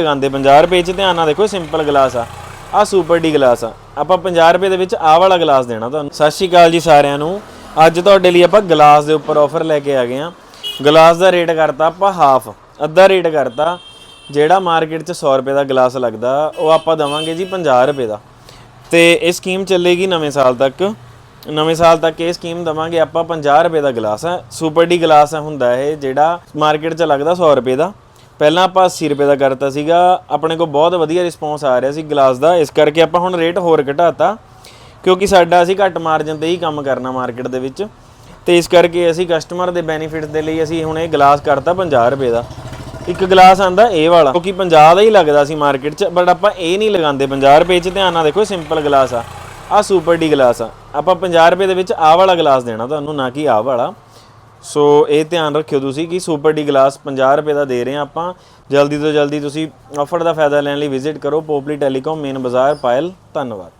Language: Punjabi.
ਲਗਾਉਂਦੇ 50 ਰੁਪਏ ਚ ਧਿਆਨ ਨਾਲ ਦੇਖੋ ਸਿੰਪਲ ਗਲਾਸ ਆ। ਆ ਸੁਪਰ ਡੀ ਗਲਾਸ ਆ। ਆਪਾਂ 50 ਰੁਪਏ ਦੇ ਵਿੱਚ ਆਹ ਵਾਲਾ ਗਲਾਸ ਦੇਣਾ ਤੁਹਾਨੂੰ। ਸਤਿ ਸ਼੍ਰੀ ਅਕਾਲ ਜੀ ਸਾਰਿਆਂ ਨੂੰ। ਅੱਜ ਤੁਹਾਡੇ ਲਈ ਆਪਾਂ ਗਲਾਸ ਦੇ ਉੱਪਰ ਆਫਰ ਲੈ ਕੇ ਆ ਗਏ ਆ। ਗਲਾਸ ਦਾ ਰੇਟ ਕਰਤਾ ਆਪਾਂ ਹਾਫ ਅੱਧਾ ਰੇਟ ਕਰਤਾ। ਜਿਹੜਾ ਮਾਰਕੀਟ 'ਚ 100 ਰੁਪਏ ਦਾ ਗਲਾਸ ਲੱਗਦਾ, ਉਹ ਆਪਾਂ ਦਵਾਂਗੇ ਜੀ 50 ਰੁਪਏ ਦਾ। ਤੇ ਇਹ ਸਕੀਮ ਚੱਲੇਗੀ ਨਵੇਂ ਸਾਲ ਤੱਕ। ਨਵੇਂ ਸਾਲ ਤੱਕ ਇਹ ਸਕੀਮ ਦਵਾਂਗੇ ਆਪਾਂ 50 ਰੁਪਏ ਦਾ ਗਲਾਸ ਹੈ ਸੁਪਰ ਡੀ ਗਲਾਸ ਹੁੰਦਾ ਇਹ, ਜਿਹੜਾ ਮਾਰਕੀਟ 'ਚ ਲੱਗਦਾ 100 ਰੁਪਏ ਦਾ। ਪਹਿਲਾਂ ਆਪਾਂ 80 ਰੁਪਏ ਦਾ ਕਰਤਾ ਸੀਗਾ, ਆਪਣੇ ਕੋਲ ਬਹੁਤ ਵਧੀਆ ਰਿਸਪੌਂਸ ਆ ਰਿਹਾ ਸੀ ਗਲਾਸ ਦਾ, ਇਸ ਕਰਕੇ ਆਪਾਂ ਹੁਣ ਰੇਟ ਹੋਰ ਘਟਾਤਾ, ਕਿਉਂਕਿ ਸਾਡਾ ਅਸੀਂ ਘੱਟ ਮਾਰਜਨ ਤੇ ਹੀ ਕੰਮ ਕਰਨਾ ਮਾਰਕੀਟ ਦੇ ਵਿੱਚ, ਤੇ ਇਸ ਕਰਕੇ ਅਸੀਂ ਕਸਟਮਰ ਦੇ ਬੈਨੀਫਿਟਸ ਦੇ ਲਈ ਅਸੀਂ ਹੁਣ ਇਹ ਗਲਾਸ ਕਰਤਾ 50 ਰੁਪਏ ਦਾ। ਇੱਕ ਗਲਾਸ ਆਂਦਾ ਇਹ ਵਾਲਾ ਕਿਉਂਕਿ 50 ਦਾ ਹੀ ਲੱਗਦਾ ਸੀ ਮਾਰਕੀਟ 'ਚ ਬਟ ਆਪਾਂ ਇਹ ਨਹੀਂ ਲਗਾਉਂਦੇ 50 ਰੁਪਏ 'ਚ ਧਿਆਨ ਨਾਲ ਦੇਖੋ ਸਿੰਪਲ ਗਲਾਸ ਆ ਆ ਸੁਪਰ ਡੀ ਗਲਾਸ ਆ। ਆਪਾਂ 50 ਰੁਪਏ ਦੇ ਵਿੱਚ ਆਹ ਵਾਲਾ ਗਲਾਸ ਦੇਣਾ ਤੁਹਾਨੂੰ, ਨਾ ਕਿ ਆਹ ਵਾਲਾ। ਸੋ ਇਹ ਧਿਆਨ ਰੱਖਿਓ ਤੁਸੀਂ ਕਿ ਸੁਪਰ ਡੀ ਗਲਾਸ 50 ਰੁਪਏ ਦਾ ਦੇ ਰਹੇ ਹਾਂ ਆਪਾਂ। ਜਲਦੀ ਤੋਂ ਜਲਦੀ ਤੁਸੀਂ ਆਫਰ ਦਾ ਫਾਇਦਾ ਲੈਣ ਲਈ ਵਿਜ਼ਿਟ ਕਰੋ ਪੋਪਲੀ ਟੈਲੀਕਾਮ ਮੇਨ ਬਾਜ਼ਾਰ, ਪਾਇਲ। ਧੰਨਵਾਦ।